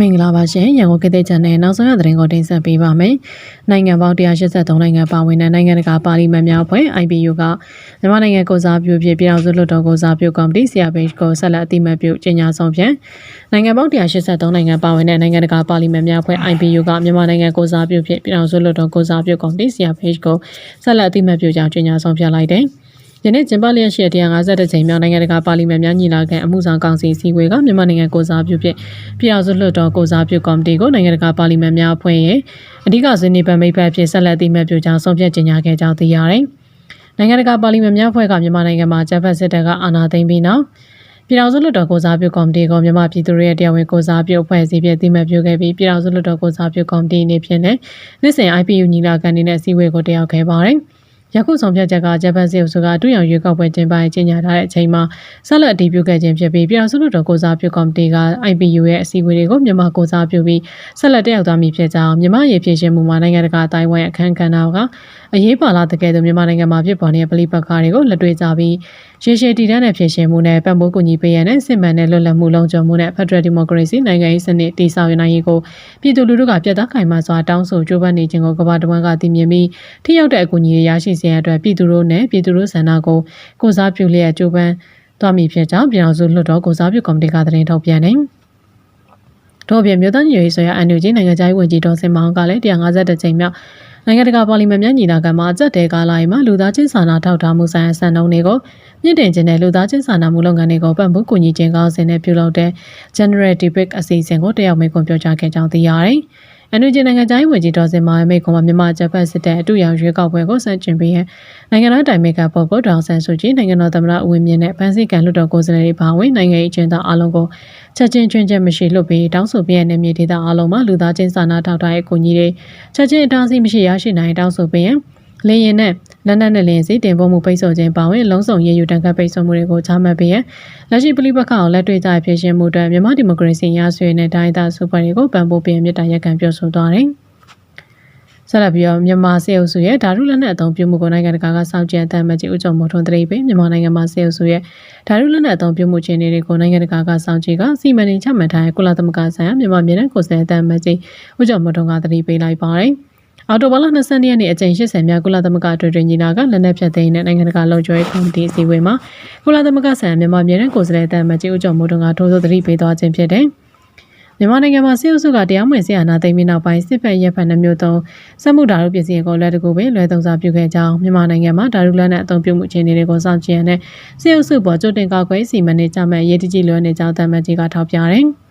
မင်္ဂလာပါရှင်ရန်ကုန်ကတဲ့ချန်နယ်နောက်ဆုံးရသတင်းကိုတင်ဆက်ပေးပါမယ်။နိုင်ငံပေါင်း183နိုင်ငံပါဝင်တဲ့နိုင်ငံတကာပါလီမန်များအဖွဲ့ IPU ကမြန်မာနိုင်ငံကိုစားပြုဖြစ်ပြည်အောင်စုလွှတ်တော်ကိုစားပြုကော်မတီ CRPH ကိုဆက်လက်အတိမတ်ပြုကြေညာဆောင်ဖြင့်နိုင်ငံပေါင်း183နိုင်ငံပါဝင်တဲ့နိုင်ငံတကာပါလီမန်များအဖွဲ့ IPU ကမြန်မာနိုင်ငံကိုစားပြုဖြစ်ပြည်အောင်စုလွှတ်တော်ကိုစားပြုကော်မတီ CRPH ကိုဆက်လက်အတိမတ်ပြုကြောင်းကြေညာဆောင်ဖြတ်လိုက်တယ်။ ယနေ့ကျင်းပလျက်ရှိတဲ့150ကြိမ်မြောက်နိုင်ငံတကာပါလီမန်များညီလာခံအမှုဆောင်ကောင်စီစည်းဝေးကမြန်မာနိုင်ငံကိုစားပြုဖြစ်ပြည်အောင်စုလွှတ်တော်ကိုစားပြုကော်မတီကိုနိုင်ငံတကာပါလီမန်များအဖွဲ့ရဲ့အဓိကဆွေးနွေးပန်မိတ်ဖက်ဖြစ်ဆက်လက်တည်မှတ်ပြုကြောင်းဆုံးဖြတ်ကြေညာခဲ့ကြောင်းသိရတယ်။နိုင်ငံတကာပါလီမန်များအဖွဲ့ကမြန်မာနိုင်ငံမှာဂျပန်စစ်တပ်ကအာဏာသိမ်းပြီးနောက်ပြည်ထောင်စုလွှတ်တော်ကိုစားပြုကော်မတီကမြန်မာပြည်သူတွေရဲ့တရားဝင်ကိုစားပြုအဖွဲ့အစည်းဖြစ်တည်မှတ်ပြုခဲ့ပြီးပြည်ထောင်စုလွှတ်တော်ကိုစားပြုကော်မတီအနေဖြင့်လည်းနှစ်စဉ် IPU ညီလာခံနေနဲ့အစည်းအဝေးကိုတက်ရောက်ခဲ့ပါတယ်။ ယခုဆောင်ဖြတ်ချက်ကဂျပန်စစ်အစိုးရကတူရောင်ရွေးကောက်ပွဲကျင်းပရေးကြီးညာထားတဲ့အချိန်မှာဆက်လက်အတည်ပြုခဲ့ခြင်းဖြစ်ပြီးပြည်တော်စုလွှတ်တော်ကိုစားပြုကော်မတီက IPU ရဲ့အစည်းအဝေးတွေကိုမြန်မာကိုစားပြုပြီးဆက်လက်တက်ရောက်သွားမည်ဖြစ်ကြောင်းမြန်မာရေးဖြစ်ရှင်မှုမှာနိုင်ငံတကာအတိုင်းဝိုင်းအခမ်းကဏ္ဍကအရေးပါလာတဲ့ကဲ့သို့မြန်မာနိုင်ငံမှာဖြစ်ပေါ်နေတဲ့ပဋိပက္ခတွေကိုလက်တွေ့ကြပြီးရေရှည်တည်တံ့တဲ့ဖြစ်ရှင်မှုနဲ့ပံ့ပိုးကူညီပေးရတဲ့စစ်မှန်တဲ့လွတ်လပ်မှုလုံခြုံမှုနဲ့ Federal Democracy နိုင်ငံရေးစနစ်တည်ဆောက်ရနိုင်ရေးကိုပြည်သူလူထုကပြတ်သားခိုင်မာစွာတောင်းဆိုကြိုးပမ်းနေခြင်းကိုကမ္ဘာတဝန်းကသိမြင်ပြီးထိရောက်တဲ့အကူအညီရရှိစေရတဲ့ပြည်သူတို့နဲ့ပြည်သူတို့ဆန္ဒကိုကိုစားပြုလျက်ကြိုးပမ်းသွားမည်ဖြစ်ကြောင်းပြည်အောင်စုလွှတ်တော်ကိုစားပြုကော်မတီကသတင်းထုတ်ပြန်နေတို့ပြင်မြို့သားညီရေးဆိုရအန်ယူဂျီနိုင်ငံခြားရေးဝန်ကြီးဒေါ်စင်မောင်ကလည်း150ကြိမ်မြောက်နိုင်ငံတကာပါလီမန်များညီလာခံမှာအကြက်တဲကာလာရီမှာလူသားချင်းစာနာထောက်ထားမှုဆိုင်ရာစံနှုန်းတွေကိုမြင့်တင်ခြင်းနဲ့လူသားချင်းစာနာမှုလုပ်ငန်းတွေကိုပံ့ပိုးကူညီခြင်းကောင်းစဉ်နဲ့ပြုလုပ်တဲ့ General Debate အစီအစဉ်ကိုတက်ရောက်မိန့်ခွန်းပြောကြားခဲ့ကြောင်းသိရတယ်။ အန်ယူဂျီနိုင်ငံသားရေးဝန်ကြီးဒေါ်စင်မာမိတ်ကွန်မှာမြန်မာဂျပန်စစ်တပ်အတူရောင်ရွေးကောက်ပွဲကိုစတင်ပြီးနိုင်ငံတော်တိုင်ပင်ခံပုဂ္ဂိုလ်ဒေါအောင်ဆန်းစုကြည်နိုင်ငံတော်သမ္မတဦးဝင်းမြင့်နဲ့ဗန်စီကန်လွှတ်တော်ကိုယ်စားလှယ်တွေပါဝင်နိုင်ငံရေးအကျဉ်းသားအလုံးကိုချက်ချင်းချွင်းချက်မရှိလွတ်ပြီးတောင်းဆိုပြရတဲ့မြေဒေသအလုံးမှာလူသားချင်းစာနာထောက်ထားရေးအကူအညီတွေချက်ချင်းအတားအဆီးမရှိရရှိနိုင်တောင်းဆိုပြီးလင်းရင်နဲ့ လက်နက်နဲ့လင်းစီတင်ပို့မှုပိတ်ဆို့ခြင်းပါဝင်လုံးစုံရည်ယူတန်ခတ်ပိတ်ဆို့မှုတွေကိုချမှတ်ပြီးလက်ရှိပဋိပက္ခကိုလက်တွေ့ကျဖြစ်ရှင်မှုအတွက်မြန်မာဒီမိုကရေစီရဆွေနဲ့တိုင်းသားစုဖွဲ့တွေကိုပံ့ပိုးပေးမြစ်တာရက်ခံပြောဆိုသွားတယ်။ဆက်လက်ပြီးတော့မြန်မာစေအုပ်စုရဲ့ဓာတုလက်နက်အသုံးပြုမှုကိုနိုင်ငံတကာကစောင့်ကြည့်အသံမှကြီးဦးကျော်မိုးထွန်းတရိပ်ပဲမြန်မာနိုင်ငံမှာစေအုပ်စုရဲ့ဓာတုလက်နက်အသုံးပြုမှုခြေအနေတွေကိုနိုင်ငံတကာကစောင့်ကြည့်ကစီမံနေချမှတ်ထားတဲ့ကုလသမဂ္ဂဆိုင်ရာမြန်မာပြည်နယ်ကိုယ်စားလှယ်အသံမှကြီးဦးကျော်မိုးထွန်းကတရိပ်ပေးလိုက်ပါတယ်။ အော်တိုဘာလ22ရက်နေ့အကြိမ်80မြောက်ကုလသမဂ္ဂအထွေထွေညီလာခံလက်နက်ဖြတ်သိမ်းတဲ့နိုင်ငံတကာလုံခြုံရေးကော်မတီအစည်းအဝေးမှာကုလသမဂ္ဂဆိုင်ရာမြန်မာပြည်နယ်ကိုယ်စားလှယ်တမကြီးဦးကျော်မိုးတုံကထိုးထိုးသတိပေးသွားခြင်းဖြစ်တယ်။မြန်မာနိုင်ငံမှာစစ်အုပ်စုကတရားမဝင်စစ်အာဏာသိမ်းပြီးနောက်ပိုင်းစစ်ဖက်ရက်ဖက်နှမျိုးသုံးစက်မှုဓာတ်ရုပ်ပစ္စည်းကိုလက်တကူပင်လွယ်သုံးစားပြုခဲ့ကြောင်းမြန်မာနိုင်ငံမှာဓာတ်ရုပ်လက်နက်အသုံးပြုမှုအခြေအနေတွေကိုစောင့်ကြည့်ရတဲ့စစ်အုပ်စုပေါ်ကြိုတင်ကောက်ွယ်စီမံနေကြမဲ့ရေးတကြီးလွှဲနေကြောင်းတမကြီးကထောက်ပြတယ်။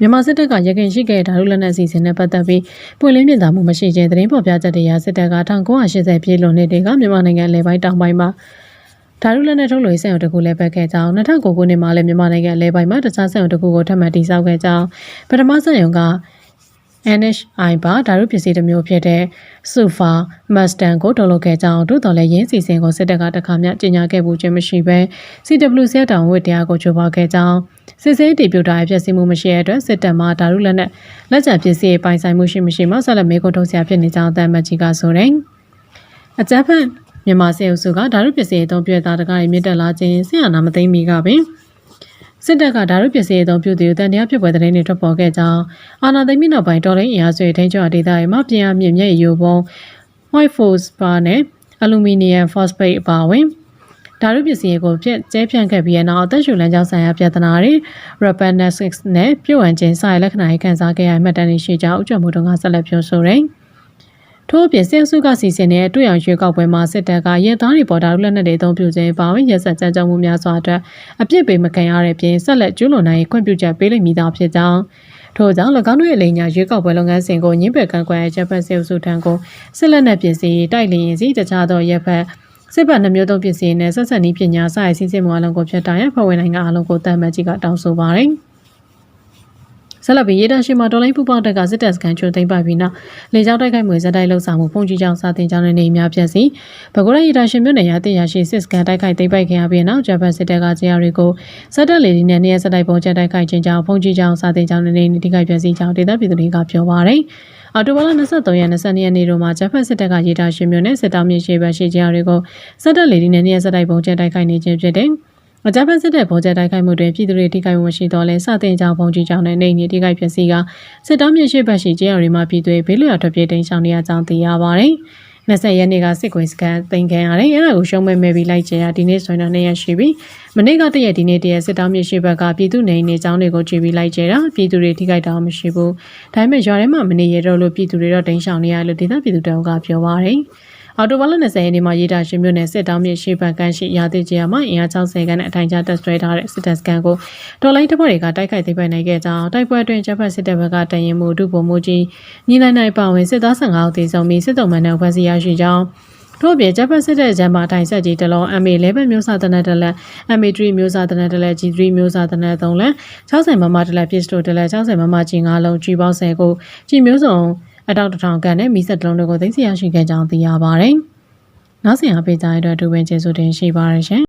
မြန်မာစစ်တပ်ကရခိုင်ရှိခဲ့တဲ့ဓာတုလက်နက်အစီအစဉ်နဲ့ပတ်သက်ပြီးပွင့်လင်းမြင်သာမှုမရှိခြင်းသတင်းပေါ်ပြချက်တွေအရစစ်တပ်က1980ပြည့်လွန်နှစ်တွေကမြန်မာနိုင်ငံလယ်ပိုင်းတောင်ပိုင်းမှာဓာတုလက်နက်ထုတ်လို့စက်ရုံတစ်ခုလည်းပတ်ခဲ့ကြောင်း2009ခုနှစ်မှာလည်းမြန်မာနိုင်ငံလယ်ပိုင်းမှာတခြားစက်ရုံတစ်ခုကိုထပ်မံတည်ဆောက်ခဲ့ကြောင်းပထမစက်ရုံက NHI ပါဓာတုပစ္စည်းတစ်မျိုးဖြစ်တဲ့ Sufa Mustang ကိုထုတ်လုပ်ခဲ့ကြောင်းတို့တော်လည်းရင်းစီစဉ်ကိုစစ်တပ်ကတခါမှကြေညာခဲ့မှုချင်းမရှိဘဲ CWC တောင်ဝတ်တရားကိုချိုးဖောက်ခဲ့ကြောင်းစစ်ဆေးတည်ပြုထားတဲ့ဖြစ်စီမှုမရှိတဲ့အတွက်စစ်တပ်မှဓာတုလက်နက်လက်ကျန်ပစ္စည်းပိုင်ဆိုင်မှုရှိမရှိမှဆက်လက်မေးခွန်းထုတ်ဆရာဖြစ်နေကြောင်းအသံမကြီးကဆိုတယ်။အကြမ်းဖက်မြန်မာစစ်အုပ်စုကဓာတုပစ္စည်းအသုံးပြုတဲ့တကားတွေမြင့်တက်လာခြင်းဆရာနာမသိမ့်မီကပင် စစ်တပ်ကဓာတ်ရုပ်ပစ္စည်းအသုံးပြုသူတန်တရားဖြစ်ပွဲတဲ့တွေထွက်ပေါ်ခဲ့ကြောင်းအာဏာသိမ်းပြီးနောက်ပိုင်းတော်လိုင်းအင်အားစုထိန်းချုပ်ဒေသတွေမှာပြင်အားမြင့်မြတ်ရိုးပုံ white force bar နဲ့ aluminum phosphate အပါအဝင်ဓာတ်ရုပ်ပစ္စည်းကိုဖြစ်ကျဲဖြန့်ခဲ့ပြီးနောက်အသက်ရှူလမ်းကြောင်းဆိုင်ရာပြဿနာတွေ rapidness နဲ့ပြုတ်ဝံခြင်းစတဲ့လက္ခဏာတွေခံစားခဲ့ရမှတ်တမ်းတွေရှိကြောင်းအကြံမှုတုံးကဆက်လက်ပြောဆိုတယ်။ ထို့အပြင်စစ်အစုကစီစဉ်တဲ့တွေ့အောင်ရွေးကောက်ပွဲမှာစစ်တပ်ကရဲသားတွေပေါ်တာလက်နက်တွေအသုံးပြုခြင်းပါဝင်ရဲစက်ကြမ်းကြုတ်မှုများစွာအတွက်အပြစ်ပေးမခံရတဲ့ပြင်ဆက်လက်ကျူးလွန်နိုင်ခွင့်ပြုချက်ပေးလိမ့်မည်သာဖြစ်ကြောင်းထို့ကြောင့်၎င်းတို့ရဲ့လိန်ညာရွေးကောက်ပွဲလုပ်ငန်းစဉ်ကိုညှင်းပယ်ကန့်ကွက်ဂျပန်စစ်အုပ်စုထံကိုစစ်လက်နက်ပစ္စည်းတိုက်လျင်စီတခြားသောရပ်ဖက်စစ်ဘက်နှမျိုးသုံးပစ္စည်းနဲ့ဆက်ဆက်နည်းပညာစရစီစစ်မှုအလုံးကိုဖျက်တာရဖွဲ့ဝင်နိုင်ငံအလုံးကိုတမ်းမှတ်ကြီးကတောင်းဆိုပါတယ်။ ဆက်လက်ပြီးရေတရှိမှာဒေါ်လိုင်းပူပေါတက်ကစစ်တပ်စခန်းချိုးသိမ်းပိုက်ပြီးနောက်လေကြောင်းတိုက်ခိုက်မှုဇက်တိုက်လှုပ်ဆောင်မှုပုံကြီးကြောင်စာတင်ကြောင်းနဲ့နေအများပြည့်စီဘဂိုရရေတရှိမြို့နယ်ရတင်ရရှိစစ်စခန်းတိုက်ခိုက်သိမ်းပိုက်ခဲ့ရပြီးနောက်ဂျပန်စစ်တပ်ကကြေးရီကိုစက်တက်လေဒီနဲ့နေရစက်တိုက်ပုံချက်တိုက်ခိုက်ခြင်းကြောင့်ပုံကြီးကြောင်စာတင်ကြောင်းနဲ့နေတိခိုက်ပြည့်စီကြောင်းဒေသပြည်သူတွေကပြောပါရယ်အော်တိုဘာလ23ရက်22ရက်နေ့တို့မှာဂျပန်စစ်တပ်ကရေတာရှင်မြို့နယ်စစ်တောင်းမြေရှိဘက်ရှိကြတွေကိုစက်တက်လေဒီနဲ့နေရစက်တိုက်ပုံချက်တိုက်ခိုက်နေခြင်းဖြစ်တဲ့ အကြမ်းဖက်စစ်တဲ့ဗော်ကျတိုက်ခိုက်မှုတွင်ပြည်သူတွေထိခိုက်မှုမရှိတော့လဲစတင်ကြောင်ပုံကြီးကြောင်နဲ့နေနေထိခိုက်ဖြစ်စီကစစ်တောင်းမြစ်ရှိဘက်ရှိကျေးရွာတွေမှာပြည်သူတွေဘေးလွတ်ရာထွက်ပြေးတိမ်းရှောင်နေရကြောင်းသိရပါတယ်။20ရက်နေ့ကစစ်ကွေးစကန်တင်ခံရတယ်။အဲ့ဒါကိုရှုံးမဲ့မဲ့ပြီးလိုက်ကြရဒီနေ့ဆိုရင်တော့2ရက်ရှိပြီ။မနေ့ကတရက်ဒီနေ့တရက်စစ်တောင်းမြစ်ရှိဘက်ကပြည်သူနေနေကြောင်းတွေကိုကြည့်ပြီးလိုက်ကြတာပြည်သူတွေထိခိုက်တာမရှိဘူး။ဒါပေမဲ့ရွာထဲမှာမနေရတော့လို့ပြည်သူတွေတော့တိမ်းရှောင်နေရလို့ဒေသပြည်သူတအုပ်ကပြောပါတယ်။ အော်တိုဘာလ20ရက်နေ့မှာရေးတာရှင်မြို့နယ်စစ်တောင်းမြစ်ရှိဘက်ကန်းရှိရာသစ်ကျရမှာအင်အား60ခန်းနဲ့အထိုင်ကျတက်ဆွဲထားတဲ့စစ်တပ်စကန်ကိုဒေါ်လိုင်းတပ်ဖွဲ့တွေကတိုက်ခိုက်သိမ်းပိုက်နိုင်ခဲ့ကြောင်းတိုက်ပွဲအတွင်းဂျပန်စစ်တပ်ဘက်ကတရင်မှုဒုဗိုလ်မှူးကြီးညီနိုင်နိုင်ပါဝင်စစ်သား15ဦးသေဆုံးပြီးစစ်တုံးမှန်တဲ့ဖမ်းဆီးရရှိကြောင်းတို့ပြင်ဂျပန်စစ်တပ်ဂျမ်မာတိုင်ဆက်ကြီးတလုံး MA11 မျိုးစားတနက်တလက် MA3 မျိုးစားတနက်တလက် G3 မျိုးစားတနက်3လက်60မမတလက် pistol တလက်60မမကြီး9လုံး G ပေါင်း10ကိုကြီးမျိုးစုံ အတောက်တစ်ထောင်ကန်နဲ့မီးစက်တလုံးတို့ကိုသိမ်းဆည်းရရှိခဲ့ကြောင်းသိရပါတယ်။နောက်ဆင်အားပေးကြတဲ့အတွက်ဒူဝင်ကျေးဇူးတင်ရှိပါရရှင်